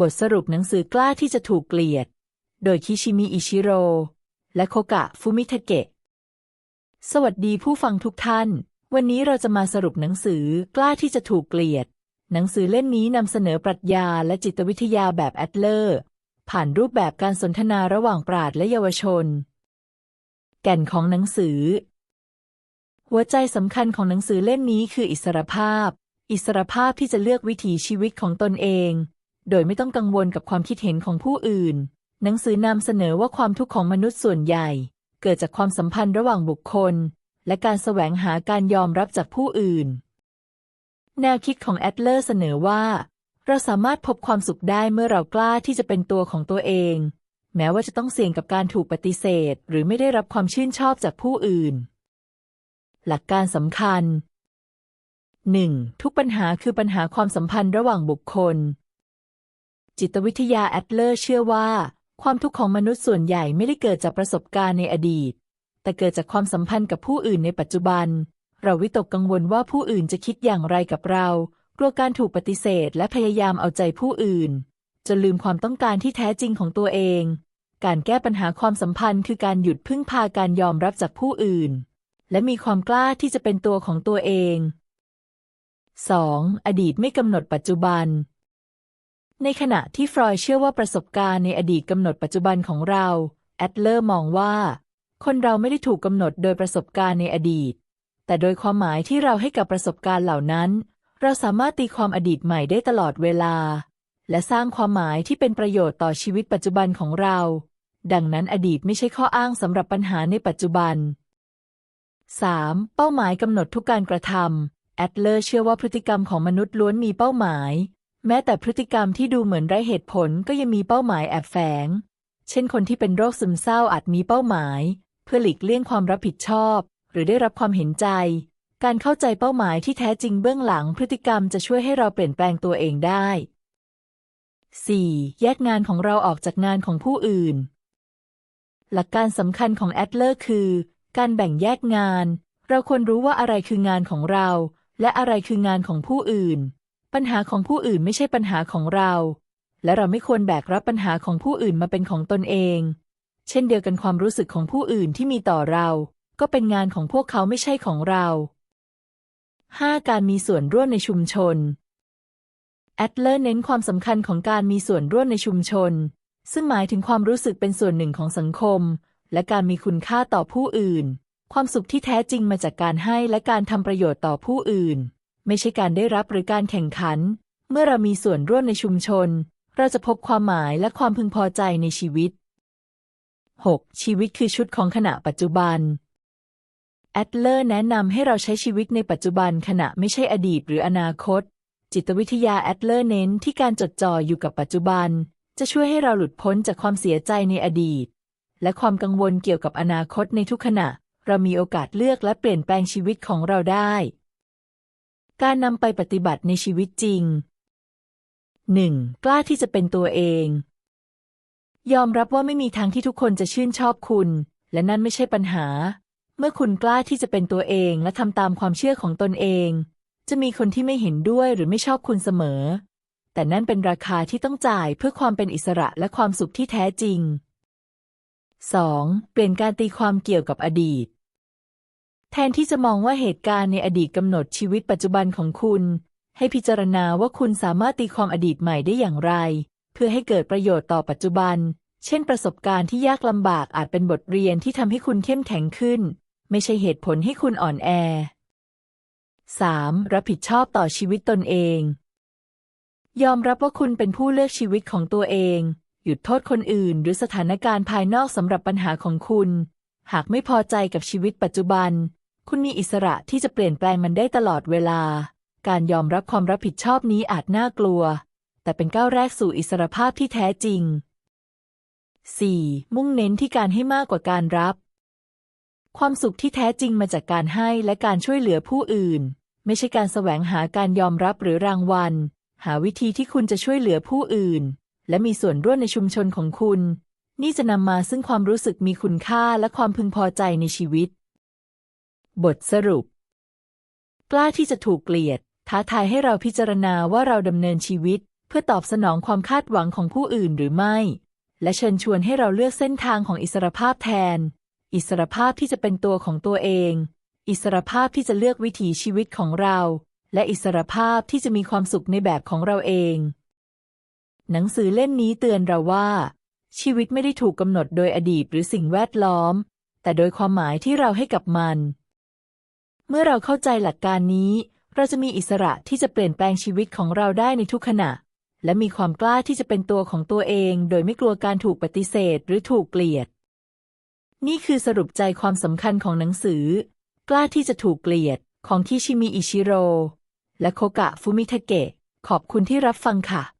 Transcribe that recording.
บทสรุปหนังสือกล้าที่จะถูกเกลียด โดยคิชิมิอิชิโร่ และโคกะฟุมิทาเกะ สวัสดีผู้ฟังทุกท่าน วันนี้เราจะมาสรุปหนังสือกล้าที่จะถูกเกลียด หนังสือเล่มนี้นำเสนอปรัชญาและจิตวิทยาแบบแอดเลอร์ ผ่านรูปแบบการสนทนาระหว่างปราดและเยาวชน แก่นของหนังสือ หัวใจสำคัญของหนังสือเล่มนี้คืออิสรภาพ อิสรภาพที่จะเลือกวิถีชีวิตของตนเอง โดยไม่ต้องกังวลกับความคิดเห็นของผู้อื่น หนังสือนำเสนอว่าความทุกข์ของมนุษย์ส่วนใหญ่ เกิดจากความสัมพันธ์ระหว่างบุคคล และการแสวงหาการยอมรับจากผู้อื่น แนวคิดของแอดเลอร์เสนอว่า เราสามารถพบความสุขได้เมื่อเรากล้าที่จะเป็นตัวของตัวเอง แม้ว่าจะต้องเสี่ยงกับการถูกปฏิเสธ หรือไม่ได้รับความชื่นชอบจากผู้อื่น หลักการสำคัญ 1. ทุกปัญหาคือปัญหาความสัมพันธ์ระหว่างบุคคล จิตวิทยาแอดเลอร์เชื่อว่า ความทุกข์ของมนุษย์ส่วนใหญ่ไม่ได้เกิดจากประสบการณ์ในอดีต แต่เกิดจากความสัมพันธ์กับผู้อื่นในปัจจุบัน เราวิตกกังวลว่าผู้อื่นจะคิดอย่างไรกับเรากลัวการถูกปฏิเสธและพยายามเอาใจผู้อื่นจนลืมความต้องการที่แท้จริงของตัวเอง การแก้ปัญหาความสัมพันธ์คือการหยุดพึ่งพาการยอมรับจากผู้อื่น และมีความกล้าที่จะเป็นตัวของตัวเอง 2. อดีตไม่กำหนดปัจจุบัน ในขณะที่ฟรอยเชื่อว่าประสบการณ์ในอดีตกำหนดปัจจุบันของเรา แอดเลอร์มองว่า คนเราไม่ได้ถูกกำหนดโดยประสบการณ์ในอดีต แต่โดยความหมายที่เราให้กับประสบการณ์เหล่านั้น เราสามารถตีความอดีตใหม่ได้ตลอดเวลา และสร้างความหมายที่เป็นประโยชน์ต่อชีวิตปัจจุบันของเรา ดังนั้นอดีตไม่ใช่ข้ออ้างสำหรับปัญหาในปัจจุบัน 3. เป้าหมายกำหนดทุกการกระทำแอดเลอร์เชื่อว่าพฤติกรรมของมนุษย์ล้วนมีเป้าหมาย แม้แต่พฤติกรรมที่ดูเหมือนไร้เหตุผลก็ยังมีเป้าหมายแอบแฝง เช่นคนที่เป็นโรคซึมเศร้าอาจมีเป้าหมาย เพื่อหลีกเลี่ยงความรับผิดชอบ หรือได้รับความเห็นใจ การเข้าใจเป้าหมายที่แท้จริงเบื้องหลังพฤติกรรมจะช่วยให้เราเปลี่ยนแปลงตัวเองได้ 4. แยกงานของเราออกจากงานของผู้อื่น หลักการสำคัญของแอดเลอร์คือ การแบ่งแยกงาน เราควรรู้ว่าอะไรคืองานของเรา และอะไรคืองานของผู้อื่น ปัญหาของผู้อื่นไม่ใช่ปัญหาของเรา และเราไม่ควรแบกรับปัญหาของผู้อื่นมาเป็นของตนเอง เช่นเดียวกันความรู้สึกของผู้อื่นที่มีต่อเรา ก็เป็นงานของพวกเขาไม่ใช่ของเรา 5. การมีส่วนร่วมในชุมชน แอดเลอร์เน้นความสำคัญของการมีส่วนร่วมในชุมชน ซึ่งหมายถึงความรู้สึกเป็นส่วนหนึ่งของสังคม และการมีคุณค่าต่อผู้อื่น ความสุขที่แท้จริงมาจากการให้และการทำประโยชน์ต่อผู้อื่น ไม่ใช่การได้รับหรือการแข่งขัน เมื่อเรามีส่วนร่วมในชุมชน เราจะพบความหมายและความพึงพอใจในชีวิต 6. ชีวิตคือชุดของขณะปัจจุบัน แอดเลอร์แนะนำให้เราใช้ชีวิตในปัจจุบันขณะไม่ใช่อดีตหรืออนาคต จิตวิทยาแอดเลอร์เน้นที่การจดจ่ออยู่กับปัจจุบัน จะช่วยให้เราหลุดพ้นจากความเสียใจในอดีต และความกังวลเกี่ยวกับอนาคตในทุกขณะ เรามีโอกาสเลือกและเปลี่ยนแปลงชีวิตของเราได้ การนำไปปฏิบัติในชีวิตจริง 1. กล้าที่จะเป็นตัวเอง ยอมรับว่าไม่มีทางที่ทุกคนจะชื่นชอบคุณ และนั่นไม่ใช่ปัญหา เมื่อคุณกล้าที่จะเป็นตัวเองและทำตามความเชื่อของตนเอง จะมีคนที่ไม่เห็นด้วยหรือไม่ชอบคุณเสมอ แต่นั่นเป็นราคาที่ต้องจ่ายเพื่อความเป็นอิสระและความสุขที่แท้จริง 2. เปลี่ยนการตีความเกี่ยวกับอดีต แทนที่จะมองว่าเหตุการณ์ในอดีตกำหนดชีวิตปัจจุบันของคุณ ให้พิจารณาว่าคุณสามารถตีความอดีตใหม่ได้อย่างไร เพื่อให้เกิดประโยชน์ต่อปัจจุบัน เช่น ประสบการณ์ที่ยากลำบากอาจเป็นบทเรียนที่ทำให้คุณเข้มแข็งขึ้น ไม่ใช่เหตุผลให้คุณอ่อนแอ 3. รับผิดชอบต่อชีวิตตนเอง ยอมรับว่าคุณเป็นผู้เลือกชีวิตของตัวเอง หยุดโทษคนอื่น หรือสถานการณ์ภายนอกสำหรับปัญหาของคุณ หากไม่พอใจกับชีวิตปัจจุบัน คุณมีอิสระที่จะเปลี่ยนแปลงมันได้ตลอดเวลา การยอมรับความรับผิดชอบนี้อาจน่ากลัว แต่เป็นก้าวแรกสู่อิสรภาพที่แท้จริง 4. มุ่งเน้นที่การให้มากกว่าการรับ ความสุขที่แท้จริงมาจากการให้และการช่วยเหลือผู้อื่น ไม่ใช่การแสวงหาการยอมรับหรือรางวัล หาวิธีที่คุณจะช่วยเหลือผู้อื่น และมีส่วนร่วมในชุมชนของคุณ นี่จะนำมาซึ่งความรู้สึกมีคุณค่าและความพึงพอใจในชีวิต บทสรุป กล้าที่จะถูกเกลียด ท้าทายให้เราพิจารณาว่าเราดำเนินชีวิต เพื่อตอบสนองความคาดหวังของผู้อื่นหรือไม่ และเชิญชวนให้เราเลือกเส้นทางของอิสรภาพแทน อิสรภาพที่จะเป็นตัวของตัวเอง อิสรภาพที่จะเลือกวิถีชีวิตของเรา และอิสรภาพที่จะมีความสุขในแบบของเราเอง หนังสือเล่มนี้เตือนเราว่า ชีวิตไม่ได้ถูกกำหนดโดยอดีตหรือสิ่งแวดล้อม แต่โดยความหมายที่เราให้กับมัน เมื่อเราเข้าใจหลักการนี้ เราจะมีอิสระที่จะเปลี่ยนแปลงชีวิตของเราได้ในทุกขณะ และมีความกล้าที่จะเป็นตัวของตัวเอง โดยไม่กลัวการถูกปฏิเสธหรือถูกเกลียด นี่คือสรุปใจความสำคัญของหนังสือ กล้าที่จะถูกเกลียดของคิชิมิอิชิโร่และโคกะฟุมิทาเกะขอบคุณที่รับฟังค่ะ